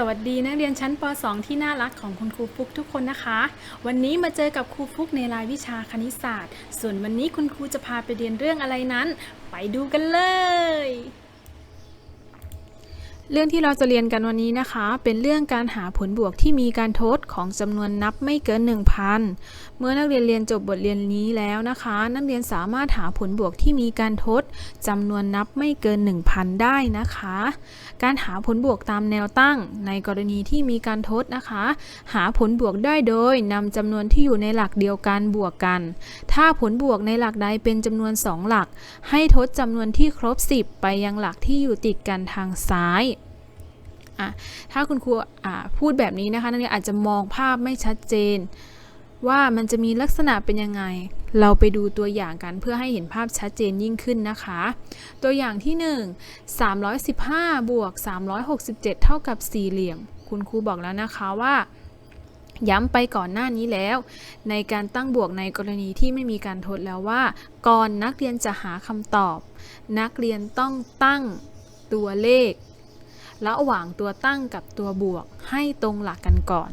สวัสดีนักเรียนชั้นป .2 ที่น่ารักของคุณครูฟุกทุกคนนะคะ วันนี้มาเจอกับครูฟุกในรายวิชาคณิตศาสตร์ ส่วนวันนี้คุณครูจะพาไปเรียนเรื่องอะไรนั้น ไปดูกันเลย เรื่องที่เราจะเรียนกันวันนี้นะคะ เป็นเรื่องการหาผลบวกที่มีการทดของจำนวนนับไม่เกิน 1,000 เมื่อนักเรียนเรียนจบบทเรียนนี้แล้วนะคะ นักเรียนสามารถหาผลบวกที่มีการทดจำนวนนับไม่เกิน 1,000 ได้นะคะ การหาผลบวกตามแนวตั้ง ในกรณีที่มีการทดนะคะ หาผลบวกได้โดยนำจำนวนที่อยู่ในหลักเดียวกันบวกกัน ถ้าผลบวกในหลักใดเป็นจำนวน 2 หลัก ให้ทดจำนวนที่ครบ 10 ไปยังหลักที่อยู่ติดกันทางซ้าย อะถ้าคุณครูอะพูดแบบนี้นะคะนักเรียนอาจจะมองภาพไม่ชัดเจน ว่ามันจะมีลักษณะเป็นยังไง เราไปดูตัวอย่างกันเพื่อให้เห็นภาพชัดเจนยิ่งขึ้นนะคะ ตัวอย่างที่ 1 315 บวก 367 เท่ากับสี่เหลี่ยม คุณครูบอกแล้วนะคะว่าย้ำไปก่อนหน้านี้แล้ว ในการตั้งบวกในกรณีที่ไม่มีการทดแล้วว่า ก่อนนักเรียนจะหาคำตอบ นักเรียนต้องตั้งตัวเลข ระหว่างตัวตั้งกับตัวบวกให้ตรงหลักกันก่อน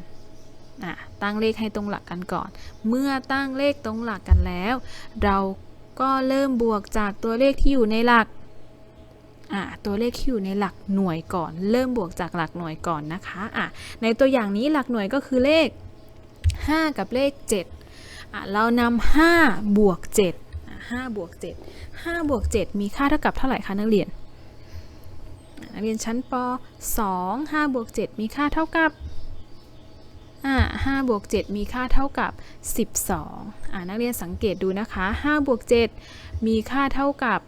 อตั้งเลขให้ตรงหลักกันก่อน เมื่อตั้งเลขตรงหลักกันแล้ว เราก็เริ่มบวกจากตัวเลขที่อยู่ในหลักตัวเลขที่อยู่ในหลักหน่วยก่อน เริ่มบวกจากหลักหน่วยก่อนนะคะะในตัวอย่างนี้หลักหน่วยก็คือเลข 5 กับเลข 7 เรานำ5บวก7 5บวก7 5บวก7มีค่าเท่ากับเท่าไหร่คะนักเรียน นักเรียนชั้นป 2 5บวก7มีค่าเท่ากับอ่า5บวก7มีค่าเท่ากับ 12อ่านักเรียนสังเกตดูนะคะ5บวก7มีค่าเท่ากับ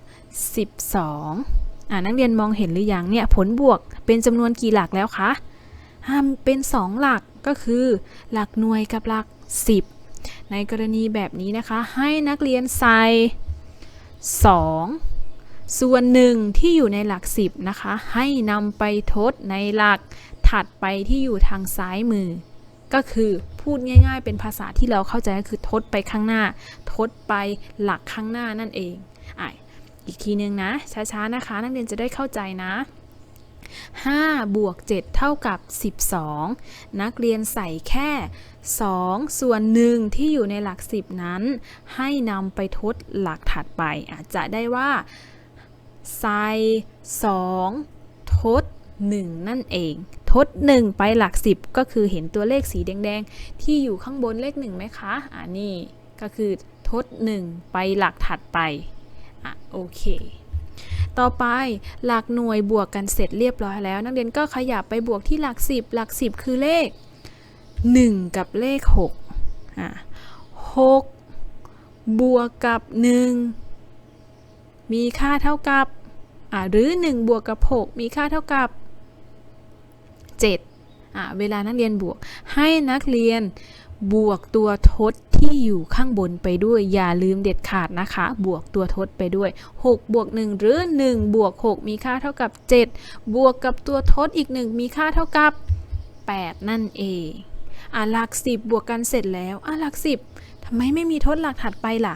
12อ่านักเรียนมองเห็นหรือยังเนี่ยผลบวกเป็นจำนวนกี่หลักแล้วคะห้ามเป็น 2 หลักก็คือ หลักหน่วยกับหลัก 10 ในกรณีแบบนี้นะคะ ให้นักเรียนใส่2 ส่วนหนึ่งที่อยู่ในหลัก 10 นะคะ ให้นำไปทดในหลักถัดไปที่อยู่ทางซ้ายมือ ก็คือพูดง่าย ๆ เป็นภาษาที่เราเข้าใจก็คือทดไปข้างหน้า ทดไปหลักข้างหน้านั่นเองอะอีกทีนึงนะ ช้าๆนะคะ นักเรียนจะได้เข้าใจนะ5บวก7เท่ากับ 12 นักเรียนใส่แค่ 2 ส่วนหนึ่งที่อยู่ในหลัก 10 นั้น ให้นำไปทดหลักถัดไปอาจจะได้ว่า ใส่2ทด1 นั่นเอง ทด 1 ไปหลัก 10 ก็คือเห็นตัวเลขสีแดงๆ ที่อยู่ข้างบนเลข1ไหมคะอ่านี่ก็คือทด 1 ไปหลักถัดไปอะโอเค ต่อไปหลักหน่วยบวกกันเสร็จเรียบร้อยแล้ว นักเรียนก็ขยับไปบวกที่หลัก 10 หลัก 10 คือเลข 1 กับเลข6อะ6บวกกับ 1 มีค่าเท่ากับหรือ 1 บวกกับ 6 มีค่าเท่ากับ 7 เวลานักเรียนบวก ให้นักเรียนบวกตัวทดที่อยู่ข้างบนไปด้วย อย่าลืมเด็ดขาดนะคะ บวกตัวทดไปด้วย 6 บวก 1 หรือ 1 บวก 6 มีค่าเท่ากับ 7 บวกกับตัวทดอีก 1 มีค่าเท่ากับ 8 นั่นเองอะหลัก 10 บวกกันเสร็จแล้วอะหลัก 10ทำไมไม่มีทดหลักถัดไปล่ะ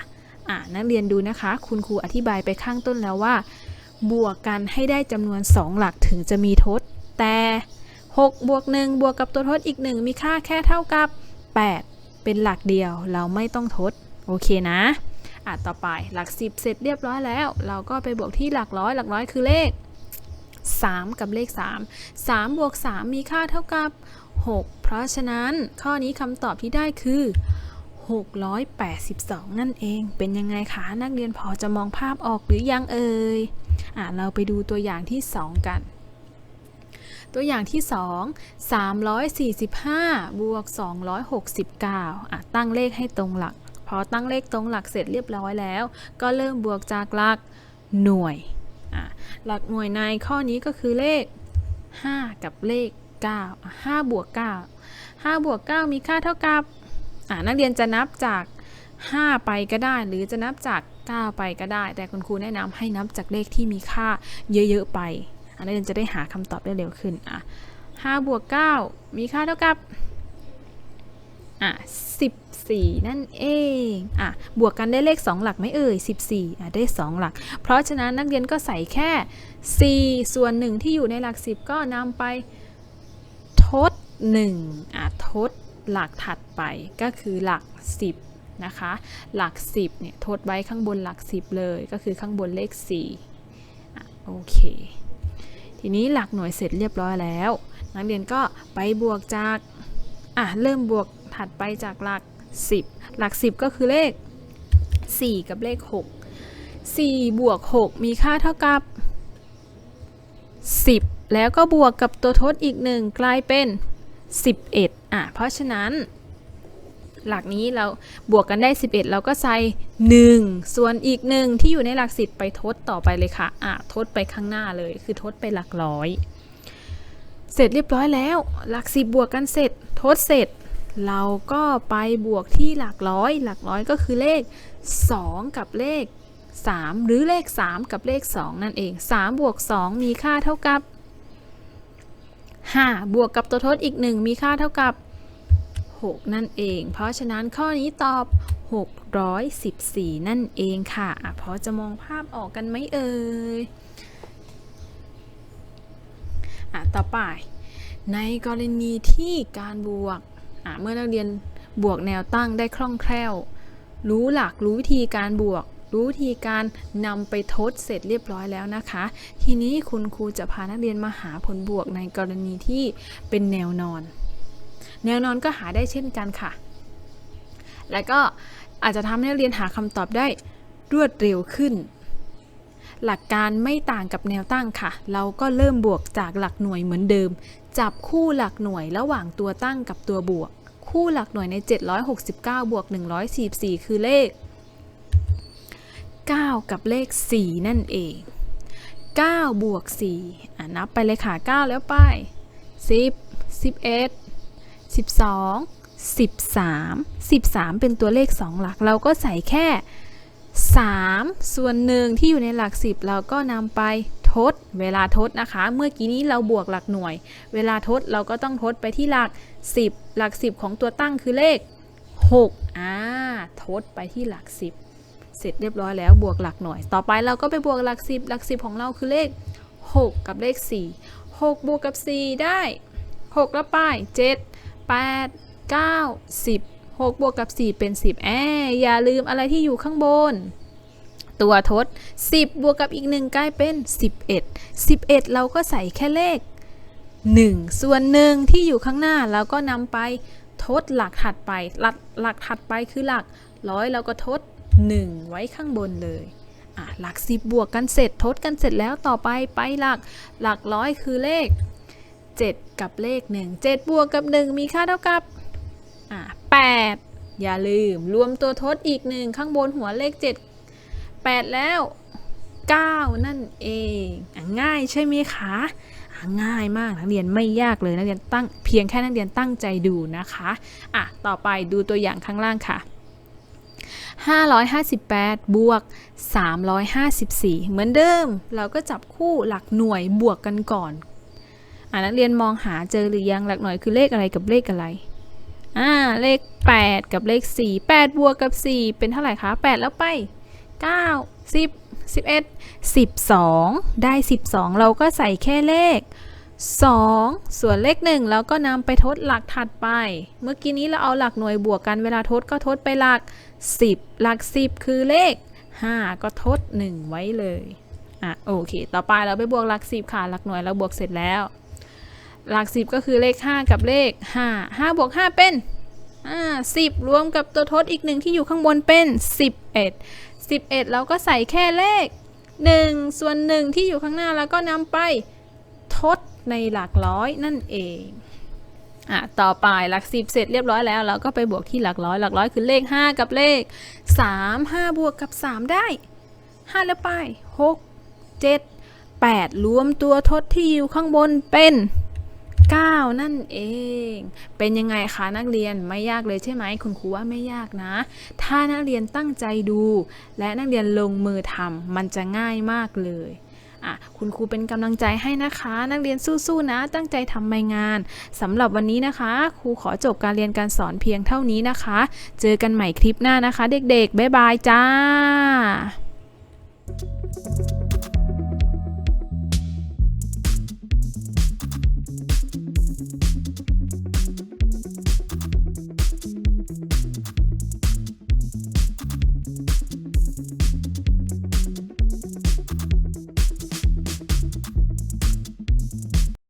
อะนักเรียนดูนะคะ คุณครูอธิบายไปข้างต้นแล้วว่า บวกกันให้ได้จำนวน 2 หลักถึงจะมีทด แต่ 6 บวก 1 บวกกับตัวทดอีก 1 มีค่าแค่เท่ากับ 8 เป็นหลักเดียวเราไม่ต้องทด โอเคนะอะต่อไปหลัก 10 เสร็จเรียบร้อยแล้ว เราก็ไปบวกที่หลักร้อย หลักร้อยคือเลข 3 กับเลข 3 3 บวก 3 มีค่าเท่ากับ 6 เพราะฉะนั้นข้อนี้คำตอบที่ได้คือ 682 นั่นเอง เป็นยังไงคะนักเรียนพอจะมองภาพออกหรือยังเอ่ยอะเราไปดูตัวอย่างที่ 2 กัน ตัวอย่างที่ 2 345 บวก 269อะตั้งเลขให้ตรงหลัก พอตั้งเลขตรงหลักเสร็จเรียบร้อยแล้ว ก็เริ่มบวกจากหลักหน่วยอะหลักหน่วยในข้อนี้ก็คือเลข 5 กับเลข 9 5บวก9 5บวก9มีค่าเท่ากับ นักเรียนจะนับจาก 5 ไปก็ได้ หรือจะนับจาก 9 ไปก็ได้ แต่คุณครูแนะนำให้นับจากเลขที่มีค่าเยอะๆไปนักเรียนจะได้หาคำตอบได้เร็วขึ้นอะ5บวก9มีค่าเท่ากับอะ14นั่นเองอะบวกกันได้เลข 2 หลักไหมเอ่ย14อะได้ 2 หลัก เพราะฉะนั้นนักเรียนก็ใส่แค่ 4 ส่วน1ที่อยู่ในหลัก 10 ก็นำไปทด1อะทด หลักถัดไปก็คือหลัก 10นะคะหลัก 10เนี่ยทดไว้ข้างบนหลัก 10 เลยก็คือข้างบนเลข4อ่โอเคทีนี้หลักหน่วยเสร็จเรียบร้อยแล้ว นักเรียนก็ไปบวกจากอะเริ่มบวกถัดไปจากหลัก 10 หลัก 10 ก็คือเลข 4 กับเลข 6 4 บวก 6 มีค่าเท่ากับ 10 แล้วก็บวกกับตัวทดอีกหนึ่งกลายเป็น 11 อะเพราะฉะนั้น หลักนี้เราบวกกันได้ 11 เราก็ใส่ 1 ส่วนอีกหนึ่งที่อยู่ในหลักสิบไปทดต่อไปเลยค่ะอะทดไปข้างหน้าเลย คือทดไปหลักร้อย เสร็จเรียบร้อยแล้ว หลักสิบบวกกันเสร็จ ทดเสร็จ เราก็ไปบวกที่หลักร้อย หลักร้อยก็คือเลข 2 กับเลข 3 หรือเลข 3 กับเลข 2 นั่นเอง 3 บวก 2 มีค่าเท่ากับ 5 บวกกับตัวทดอีก 1 มีค่าเท่ากับ 6 นั่นเอง เพราะฉะนั้นข้อนี้ตอบ 614 นั่นเองค่ะอะพอจะมองภาพออกกันไหมเอ่ยอะต่อไป ในกรณีที่การบวกอะเมื่อนักเรียนบวกแนวตั้งได้คล่องแคล่ว รู้หลักรู้วิธีการบวก รู้วิธีการนำไปทดเสร็จเรียบร้อยแล้วนะคะ ทีนี้คุณครูจะพานักเรียนมาหาผลบวกในกรณีที่เป็นแนวนอน แนวนอนก็หาได้เช่นกันค่ะ และก็อาจจะทำให้นักเรียนหาคำตอบได้รวดเร็วขึ้น หลักการไม่ต่างกับแนวตั้งค่ะ เราก็เริ่มบวกจากหลักหน่วยเหมือนเดิม จับคู่หลักหน่วยระหว่างตัวตั้งกับตัวบวก คู่หลักหน่วยใน 769 บวก 144 คือเลข 9 กับเลข 4 นั่นเอง 9 บวก 4 อะ นับไปเลยค่ะ 9 แล้วไป 10 11 12 13 13 เป็นตัวเลข 2 หลัก เราก็ใส่แค่ 3 ส่วนหนึ่งที่อยู่ในหลัก 10 เราก็นำไปทด เวลาทดนะคะ เมื่อกี้นี้เราบวกหลักหน่วย เวลาทดเราก็ต้องทดไปที่หลัก 10 หลัก 10 ของตัวตั้งคือเลข 6 อ่า ทดไปที่หลัก 10 เสร็จเรียบร้อยแล้วบวกหลักหน่วย ต่อไปเราก็ไปบวกหลัก 10 หลัก 10 ของเราคือเลข 6 กับเลข 4 6 บวกกับ 4 ได้ 6 แล้วไป 7 8 9 10 6 บวกกับ 4 เป็น 10 แออย่าลืมอะไรที่อยู่ข้างบน ตัวทด 10 บวกกับอีก 1 กลายเป็น 11 11 เราก็ใส่แค่เลข 1 ส่วนหนึ่งที่อยู่ข้างหน้าเราก็นำไปทดหลักถัดไป หลักหลักถัดไปคือหลักร้อยเราก็ทด 1 ไว้ข้างบนเลยหลัก 10 บวกกันเสร็จทดกันเสร็จแล้วต่อไปไปหลักหลักร้อยคือเลข 7 กับเลข 1 7 บวกกับ 1 มีค่าเท่ากับ8 อย่าลืมรวมตัวทดอีกหนึ่งข้างบนหัวเลข 7 8 แล้ว 9 นั่นเององ่ายใช่ไหมคะอะง่ายมากนักเรียนไม่ยากเลยนักเรียนตั้งเพียงแค่นักเรียนตั้งใจดูนะคะอะต่อไปดูตัวอย่างข้างล่างค่ะ 558 บวก 354 เหมือนเดิม เราก็จับคู่หลักหน่วยบวกกันก่อนอ่านักเรียนมองหาเจอหรือยังหลักหน่วยคือเลขอะไรกับเลขอะไรอ่าเลข 8 กับเลข 4 8 บวกกับ 4 เป็นเท่าไหร่คะ 8 แล้วไป 9 10 11 12 ได้ 12 เราก็ใส่แค่เลข 2 ส่วนเลข1เราก็นำไปทดหลักถัดไป เมื่อกี้นี้เราเอาหลักหน่วยบวกกันเวลาทดก็ทดไปหลัก 10 หลัก 10 คือเลข 5 ก็ทด 1 ไว้เลย อะโอเค ต่อไปเราไปบวกหลัก 10 ค่ะ หลักหน่วยเราบวกเสร็จแล้ว หลัก 10 ก็คือเลข 5 กับเลข 5 5บวก5เป็นอ่า10 รวมกับตัวทดอีกหนึ่งที่อยู่ข้างบนเป็น 11 11 เราก็ใส่แค่เลข 1 ส่วน 1 ที่อยู่ข้างหน้าแล้วก็นำไปทดในหลักร้อยนั่นเอง อะต่อไปหลัก10เสร็จเรียบร้อยแล้วเราก็ไปบวกที่หลักร้อยหลักร้อยคือเลข 5 กับเลข 3 5 บวกกับ 3 ได้ 5 แล้วไป 6 7 8 รวมตัวทดที่อยู่ข้างบนเป็น 9 นั่นเอง เป็นยังไงคะนักเรียนไม่ยากเลยใช่ไหมคุณครูว่าไม่ยากนะ ถ้านักเรียนตั้งใจดู และนักเรียนลงมือทำมันจะง่ายมากเลย อะคุณครูเป็นกำลังใจให้นะคะ นักเรียนสู้ๆนะ ตั้งใจทำใบงานสำหรับวันนี้นะคะ ครูขอจบการเรียนการสอนเพียงเท่านี้นะคะ เจอกันใหม่คลิปหน้านะคะ เด็กๆบ๊ายบายจ้า